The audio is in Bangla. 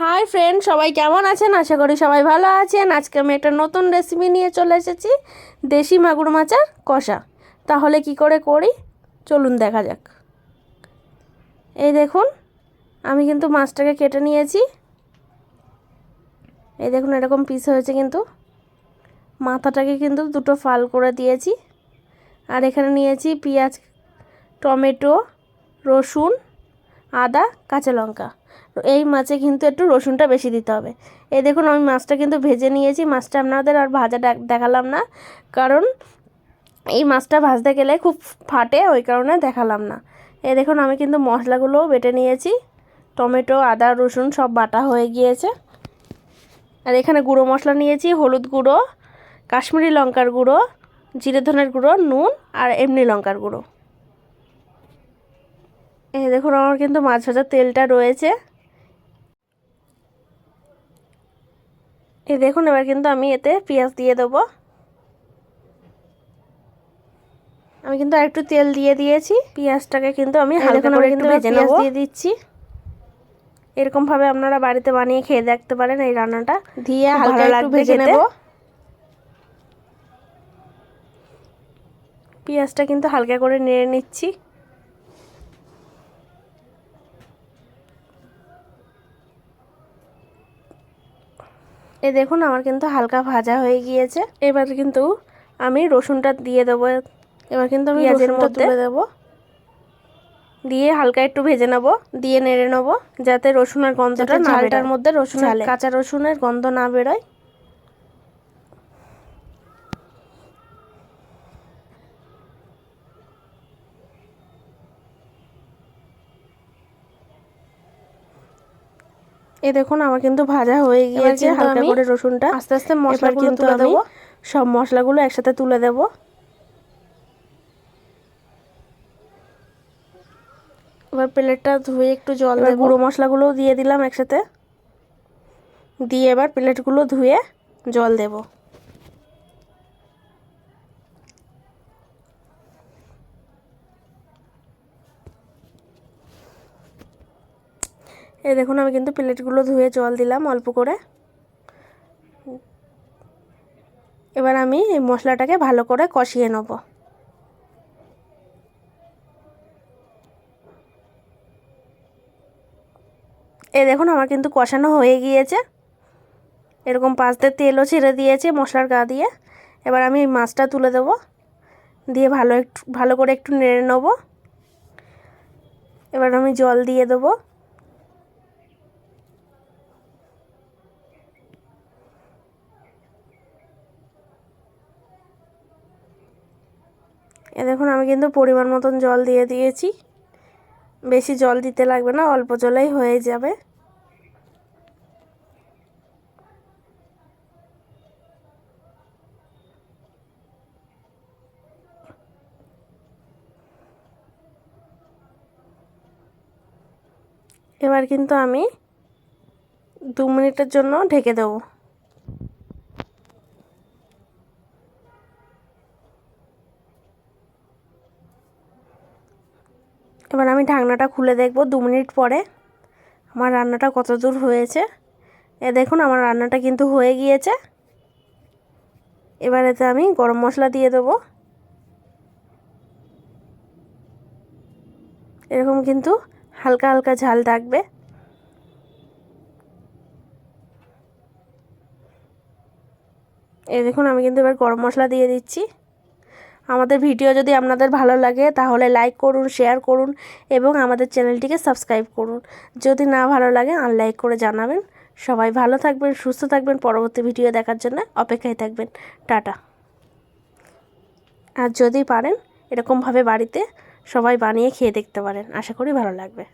হাই ফ্রেন্ড সবাই কেমন আছেন? আশা করি সবাই ভালো আছেন। আজকে আমি একটা নতুন রেসিপি নিয়ে চলে এসেছি, দেশি মাগুর মাছের কষা। তাহলে কি করে করি? চলুন দেখা যাক। এই দেখুন, আমি কিন্তু মাছটাকে কেটে নিয়েছি। এই দেখুন, এরকম পিস হয়েছে কিন্তু। মাথাটাকে কিন্তু দুটো ফাল করে দিয়েছি। আর এখানে নিয়েছি পেঁয়াজ, টমেটো, রসুন। আদা, কাঁচা লঙ্কা। এই মাছে কিন্তু একটু রসুনটা বেশি দিতে হবে। এই দেখুন, আমি মাছটা কিন্তু ভেজে নিয়েছি। মাছটা আপনাদের আর ভাজা দেখ- দেখালাম না। কারণ এই মাছটা ভাজতে গেলে খুব ফাটে, ওই কারণে দেখালাম না। এই দেখুন, আমি কিন্তু মশলাগুলোও বেটে নিয়েছি। টমেটো, আদা, রসুন সব বাটা হয়ে গিয়েছে। আর এখানে গুঁড়ো মশলা নিয়েছি, হলুদ গুঁড়ো, কাশ্মীরি লঙ্কার গুঁড়ো, জিরে ধনের গুঁড়ো, নুন আর এমনি লঙ্কার গুঁড়ো। এই দেখুন আমার কিন্তু মাছ ভাজার তেলটা রয়েছে। এই দেখুন এবার কিন্তু আমি এতে পেঁয়াজ দিয়ে দেবো। আমি কিন্তু একটু তেল দিয়ে দিয়েছি। পেঁয়াজটাকে কিন্তু আমি হালকা করে কিন্তু ভেজে নেব। দিয়ে দিচ্ছি। এরকম ভাবে আপনারা বাড়িতে বানিয়ে খেয়ে দেখতে পারেন এই রান্নাটা। দিয়ে হালকা একটু ভেজে নেব। পেঁয়াজটা কিন্তু হালকা করে নেড়ে নিচ্ছি। এই দেখুন আমার কিন্তু হালকা ভাজা হয়ে গিয়েছে। এবার কিন্তু আমি রসুনটা দিয়ে দেবো। এবার কিন্তু আমি পেঁয়াজের মধ্যে দেবো। দিয়ে হালকা একটু ভেজে নেব দিয়ে নেড়ে নেব যাতে রসুনের গন্ধটা ঝালটার মধ্যে রসুন কাঁচা রসুনের গন্ধ না বেরোয়। এই দেখুন আমার কিন্তু ভাজা হয়ে গিয়েছে হালকা করে রসুনটা। আস্তে আস্তে মশলা কিন্তু আমি সব মশলাগুলো একসাথে তুলে দেব। এবার প্লেটটা ধুয়ে একটু জল দেব। গুঁড়ো মশলাগুলোও দিয়ে দিলাম একসাথে। দিয়ে এবার প্লেটগুলো ধুয়ে জল দেব। এই দেখুন, আমি কিন্তু প্লেটগুলো ধুয়ে জল দিলাম অল্প করে। এবার আমি এই মশলাটাকে ভালো করে কষিয়ে নেব। এই দেখুন, আমার কিন্তু কষানো হয়ে গিয়েছে। এরকম পাঁচতে তেলও ছেড়ে দিয়েছে মশলার গা দিয়ে। এবার আমি এই মাছটা তুলে দেব। দিয়ে ভালো একটু, ভালো করে একটু নেড়ে নেব। এবার আমি জল দিয়ে দেবো। এ দেখুন, আমি কিন্তু পরিমাণ মতন জল দিয়ে দিয়েছি। বেশি জল দিতে লাগবে না, অল্প জলেই হয়ে যাবে। এবার কিন্তু আমি দু মিনিটের জন্য ঢেকে দেবো। এবার আমি ঢাকনাটা খুলে দেখব দু মিনিট পরে। আমার রান্নাটা কত দূর হয়েছে। এ দেখুন, আমার রান্নাটা কিন্তু হয়ে গিয়েছে। এবার এতে আমি গরম মশলা দিয়ে দেবো। এরকম কিন্তু হালকা হালকা ঝাল থাকবে। এ দেখুন, আমি কিন্তু এবার গরম মশলা দিয়ে দিচ্ছি। আমাদের ভিডিও যদি আপনাদের ভালো লাগে, তাহলে লাইক করুন শেয়ার করুন এবং আমাদের চ্যানেলটিকে সাবস্ক্রাইব করুন। যদি না ভালো লাগে আনলাইক করে জানাবেন। সবাই ভালো থাকবেন, সুস্থ থাকবেন। পরবর্তী ভিডিও দেখার জন্য অপেক্ষায় থাকবেন। টাটা। আর যদি পারেন, এরকমভাবে বাড়িতে সবাই বানিয়ে খেয়ে দেখতে পারেন। আশা করি ভালো লাগবে।